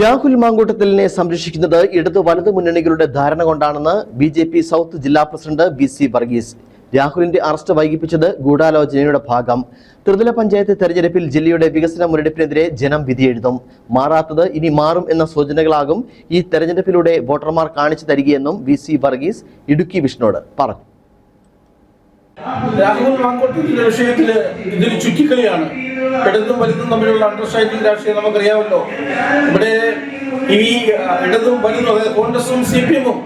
രാഹുൽ മാങ്കൂട്ടത്തിലിനെ സംരക്ഷിക്കുന്നത് ഇടതു വലതു മുന്നണികളുടെ ധാരണ കൊണ്ടാണെന്ന് ബി ജെ പി സൗത്ത് ജില്ലാ പ്രസിഡന്റ് ബി സി വർഗീസ്. രാഹുലിന്റെ അറസ്റ്റ് വൈകിപ്പിച്ചത് ഗൂഢാലോചനയുടെ ഭാഗം. ത്രിതല പഞ്ചായത്ത് തെരഞ്ഞെടുപ്പിൽ ജില്ലയുടെ വികസന മുന്നെടുപ്പിനെതിരെ ജനം വിധിയെഴുതും. മാറാത്തത് ഇനി മാറും എന്ന സൂചനകളാകും ഈ തെരഞ്ഞെടുപ്പിലൂടെ വോട്ടർമാർ കാണിച്ചു തരികയെന്നും വി സി വർഗീസ് ഇടുക്കി വിഷ്ണുവോട് പറഞ്ഞു. രാഹുൽ മാങ്കോട്ടത്തിന്റെ വിഷയത്തിൽ ഇതൊരു ചുറ്റിക്കളിയാണ്. ഇടതും വലുതും തമ്മിലുള്ള അണ്ടർസ്റ്റാൻഡിംഗ് രാഷ്ട്രീയം നമുക്കറിയാമല്ലോ. ഇവിടെ ഈ ഇടതും വലുതും അതായത് കോൺഗ്രസും സി പി എമ്മും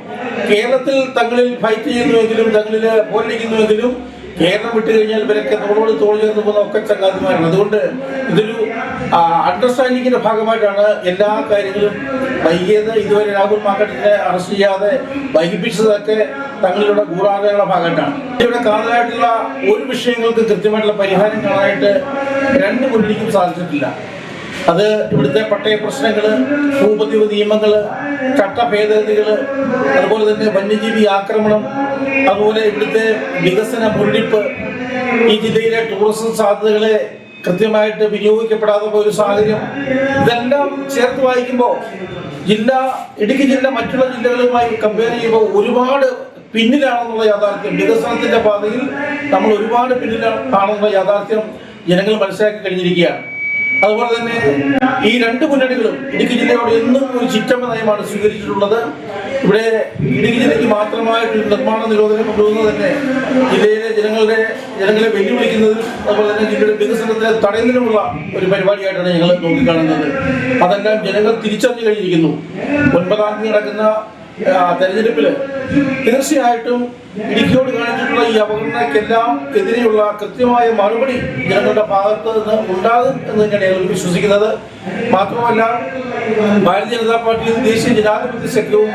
കേരളത്തിൽ തങ്ങളിൽ ഫൈറ്റ് ചെയ്യുന്നുവെങ്കിലും തങ്ങളിൽ പോരടിക്കുന്നുവെങ്കിലും കേരളം വിട്ടു കഴിഞ്ഞാൽ ഇവരൊക്കെ തോളോട് തോൾ ചേർന്ന് പോകുന്ന ഒക്കെ ചങ്ങാതിമാരാണ്. അതുകൊണ്ട് ഇതൊരു അണ്ടർസ്റ്റാൻഡിങ്ങിന്റെ ഭാഗമായിട്ടാണ് എല്ലാ കാര്യങ്ങളും വൈകിയത്. ഇതുവരെ രാഹുൽ മാർക്കറ്റിനെ അറസ്റ്റ് ചെയ്യാതെ വൈകിപ്പിച്ചതൊക്കെ തങ്ങളുടെ ഗൂഢാലോചനയുടെ ഭാഗമായിട്ടാണ്. ഇവിടെ കാതലായിട്ടുള്ള ഒരു വിഷയങ്ങൾക്ക് കൃത്യമായിട്ടുള്ള പരിഹാരം കാണാനായിട്ട് രണ്ട് മുന്നണിക്കും സാധിച്ചിട്ടില്ല. അത് ഇവിടുത്തെ പട്ടയ പ്രശ്നങ്ങൾ ഭൂപതിവ് നിയമങ്ങൾ ചട്ട ഭേദഗതികൾ അതുപോലെ തന്നെ വന്യജീവി ആക്രമണം അതുപോലെ ഇവിടുത്തെ വികസന മുരടിപ്പ് ഈ ജില്ലയിലെ ടൂറിസം സാധ്യതകളെ കൃത്യമായിട്ട് വിനിയോഗിക്കപ്പെടാതെ പോയ ഒരു സാഹചര്യം. ഇതെല്ലാം ചേർത്ത് വായിക്കുമ്പോൾ ജില്ല ഇടുക്കി ജില്ല മറ്റുള്ള ജില്ലകളുമായി കമ്പയർ ചെയ്യുമ്പോൾ ഒരുപാട് പിന്നിലാണെന്നുള്ള യാഥാർത്ഥ്യം. വികസനത്തിന്റെ പാതയിൽ നമ്മൾ ഒരുപാട് പിന്നിലാണെന്നുള്ള യാഥാർത്ഥ്യം ജനങ്ങൾ മനസ്സിലാക്കി കഴിഞ്ഞിരിക്കുകയാണ്. അതുപോലെ തന്നെ ഈ രണ്ട് മുന്നണികളും ഇടുക്കി ജില്ലയോട് എന്നും ഒരു ചിറ്റമ്മ നയമാണ് സ്വീകരിച്ചിട്ടുള്ളത്. ഇവിടെ ഇടുക്കി ജില്ലയ്ക്ക് മാത്രമായിട്ട് നിർമ്മാണ നിരോധനം കൊണ്ടുവന്നത് തന്നെ ജില്ലയിലെ ജനങ്ങളുടെ ജനങ്ങളെ വെല്ലുവിളിക്കുന്നതിനും അതുപോലെ തന്നെ ജില്ലയുടെ വികസനത്തെ തടയുന്നതിനുമുള്ള ഒരു പരിപാടിയായിട്ടാണ് ഞങ്ങൾ നോക്കിക്കാണുന്നത്. അതെല്ലാം ജനങ്ങൾ തിരിച്ചറിഞ്ഞു കഴിഞ്ഞിരിക്കുന്നു. ഒൻപതാം തീയതി നടക്കുന്ന തെരഞ്ഞെടുപ്പിൽ തീർച്ചയായിട്ടും ഇടുക്കിയോട് കാണിച്ചിട്ടുള്ള ഈ അപകടങ്ങൾക്കെല്ലാം എതിരെയുള്ള കൃത്യമായ മറുപടി ജനങ്ങളുടെ ഭാഗത്ത് നിന്ന് ഉണ്ടാകും എന്ന് തന്നെയാണ് വിശ്വസിക്കുന്നത്. മാത്രമല്ല ഭാരതീയ ജനതാ പാർട്ടിയും ദേശീയ ജനാധിപത്യ സഖ്യവും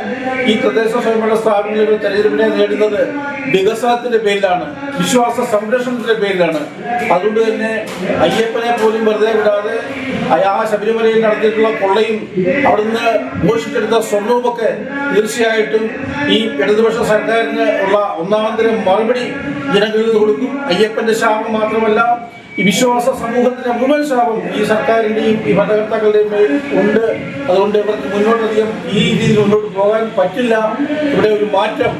ഈ തദ്ദേശ സ്വയംഭരണ സ്ഥാപനങ്ങളിൽ തെരഞ്ഞെടുപ്പിനെ നേടുന്നത് വികസനത്തിന്റെ പേരിലാണ് വിശ്വാസ സംരക്ഷണത്തിന്റെ പേരിലാണ്. അതുകൊണ്ട് തന്നെ അയ്യപ്പനെ പോലും വെറുതെ വിടാതെ ആ ശബരിമലയിൽ നടത്തിയിട്ടുള്ള കൊള്ളയും അവിടുന്ന് മോഷിച്ചെടുത്ത സ്വർണവുമൊക്കെ തീർച്ചയായിട്ടും ഈ ഇടതുപക്ഷ സർക്കാരിന് ഉള്ള ഒന്നാമതരം മറുപടി ജനങ്ങളിൽ കൊടുക്കും. അയ്യപ്പന്റെ ശാപം മാത്രമല്ല ഈ വിശ്വാസ സമൂഹത്തിന്റെ മുഴുവൻ ശാപം ഈ സർക്കാരിന്റെയും ഈ ഭരണകർത്താക്കളുടെയും മേൽ ഉണ്ട്. അതുകൊണ്ട് ഇവർക്ക് മുന്നോട്ടധികം ഈ രീതിയിൽ മുന്നോട്ട് പോകാൻ പറ്റില്ല. ഇവിടെ ഒരു മാറ്റം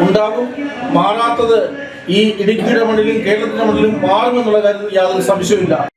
ഉണ്ടാകും. മാറാത്തത് ഈ ഇടുക്കിയുടെ മണ്ണിലും കേരളത്തിന്റെ മണ്ണിലും മാറുമെന്നുള്ള കാര്യത്തിൽ യാതൊരു സംശയമില്ല